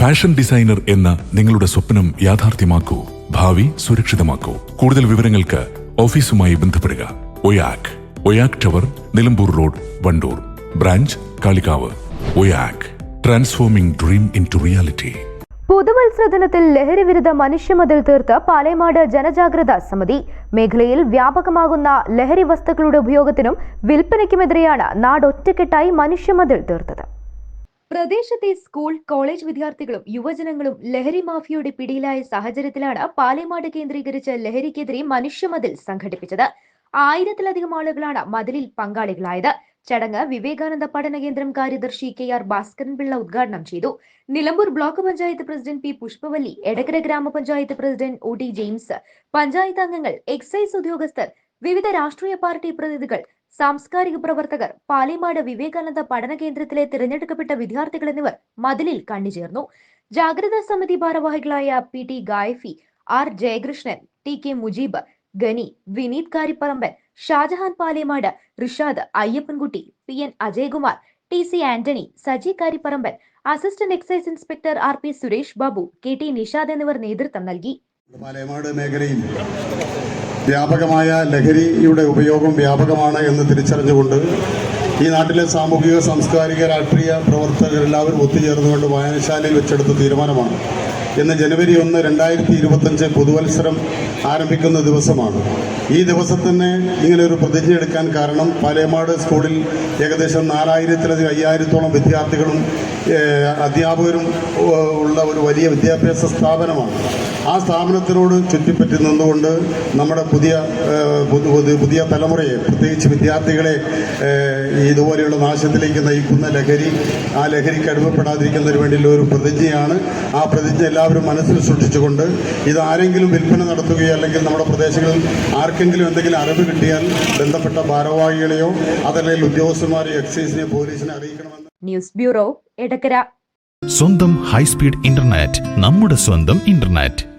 Fashion designer എന്ന നിങ്ങളുടെ സ്വപ്നം യാഥാർത്ഥ്യമാക്കൂ. ഭാവി സുരക്ഷിതമാക്കൂ. കൂടുതൽ വിവരങ്ങൾക്ക് ഓഫീസുമായി ബന്ധപ്പെടുക. Oyak. Oyak tower Nilambur road Wandoor. Branch Kalikavu. Oyak. Transforming dream into reality പുതുവത്സരദിനത്തിൽ ലഹരി വിരുദ്ധ മനുഷ്യമതിൽ തീർത്ത് പാലേമാട് ജനജാഗ്രത സമിതി. മേഖലയിൽ വ്യാപകമാകുന്ന ലഹരി വസ്തുക്കളുടെ ഉപയോഗത്തിനും വിൽപ്പനയ്ക്കുമെതിരെയാണ് നാട് ഒറ്റക്കെട്ടായി മനുഷ്യമതിൽ തീർത്തത്. പ്രദേശത്തെ സ്കൂൾ കോളേജ് വിദ്യാർത്ഥികളും യുവജനങ്ങളും ലഹരി മാഫിയയുടെ പിടിയിലായ സാഹചര്യത്തിലാണ് പാലേമാട് കേന്ദ്രീകരിച്ച് ലഹരിക്കെതിരെ മനുഷ്യമതിൽ സംഘടിപ്പിച്ചത്. ആയിരത്തിലധികം ആളുകളാണ് മതിലിൽ പങ്കാളികളായത്. ചടങ്ങ് വിവേകാനന്ദ പഠന കേന്ദ്രം കാര്യദർശി കെ ആർ ഭാസ്കരൻ പിള്ള ഉദ്ഘാടനം ചെയ്തു. Nilambur block panchayat president P Pushpavalli Edakkara ഗ്രാമപഞ്ചായത്ത് president O T James panchayat അംഗങ്ങൾ എക്സൈസ് ഉദ്യോഗസ്ഥർ വിവിധ രാഷ്ട്രീയ പാർട്ടി പ്രതിനിധികൾ സാംസ്കാരിക പ്രവർത്തകർ പാലിമാട് വിവേകാനന്ദ പഠന കേന്ദ്രത്തിലെ തിരഞ്ഞെടുക്കപ്പെട്ട വിദ്യാർത്ഥികൾ എന്നിവർ മതിലിൽ കണ്ണിചേർന്നു. ജാഗ്രതാ സമിതി ഭാരവാഹികളായ P T Gayafi R Jayakrishnan T K Mujeeb Gani Vineeth Karipparamban Shajahan Palemad Rishad Ayyappankutty P N Ajayakumar T C Antony Saji Karipparamban assistant excise inspector R P Suresh Babu K T Nishad എന്നിവർ നേതൃത്വം നൽകി. വ്യാപകമായ ലഹരിയുടെ ഉപയോഗം വ്യാപകമാണ് എന്ന് തിരിച്ചറിഞ്ഞുകൊണ്ട് ഈ നാട്ടിലെ സാമൂഹിക സാംസ്കാരിക രാഷ്ട്രീയ പ്രവർത്തകരെല്ലാവരും ഒത്തുചേർന്നുകൊണ്ട് വായനശാലയിൽ വെച്ചെടുത്ത തീരുമാനമാണ്. ഇന്ന് ജനുവരി ഒന്ന് രണ്ടായിരത്തി ഇരുപത്തഞ്ച് പുതുവത്സരം ആരംഭിക്കുന്ന ദിവസമാണ്. ഈ ദിവസത്തിന് ഇങ്ങനെ ഒരു പ്രതിജ്ഞ എടുക്കാൻ കാരണം പാലേമാട് സ്കൂളിൽ ഏകദേശം നാലായിരത്തിലധികം അയ്യായിരത്തോളം വിദ്യാർത്ഥികളും അധ്യാപകരും ഉള്ള ഒരു വലിയ വിദ്യാഭ്യാസ സ്ഥാപനമാണ്. ആ സ്ഥാപനത്തിനോട് ചുറ്റിപ്പറ്റി നിന്നുകൊണ്ട് നമ്മുടെ പുതിയ പുതിയ തലമുറയെ പ്രത്യേകിച്ച് വിദ്യാർത്ഥികളെ ഇതുപോലെയുള്ള നാശത്തിലേക്ക് നയിക്കുന്ന ലഹരി ആ ലഹരിക്ക് അടിമപ്പെടാതിരിക്കുന്നതിന് വേണ്ടിയുള്ള ഒരു പ്രതിജ്ഞയാണ്. ആ പ്രതിജ്ഞ എല്ലാവരും മനസ്സിൽ സൂക്ഷിച്ചുകൊണ്ട് ഇത് ആരെങ്കിലും വിൽപ്പന നടത്തുകയോ അല്ലെങ്കിൽ നമ്മുടെ പ്രദേശങ്ങളിൽ ആർക്കെങ്കിലും എന്തെങ്കിലും അറിവ് കിട്ടിയാൽ ബന്ധപ്പെട്ട ഭാരവാഹികളെയോ അതല്ലെങ്കിൽ ഉദ്യോഗസ്ഥന്മാരെയോ എക്സൈസിനെ പോലീസിനെ അറിയിക്കണമെന്ന് ന്യൂസ് ബ്യൂറോ എടക്കര. സ്വന്തം ഹൈസ്പീഡ് ഇന്റർനെറ്റ് നമ്മുടെ സ്വന്തം ഇന്റർനെറ്റ്.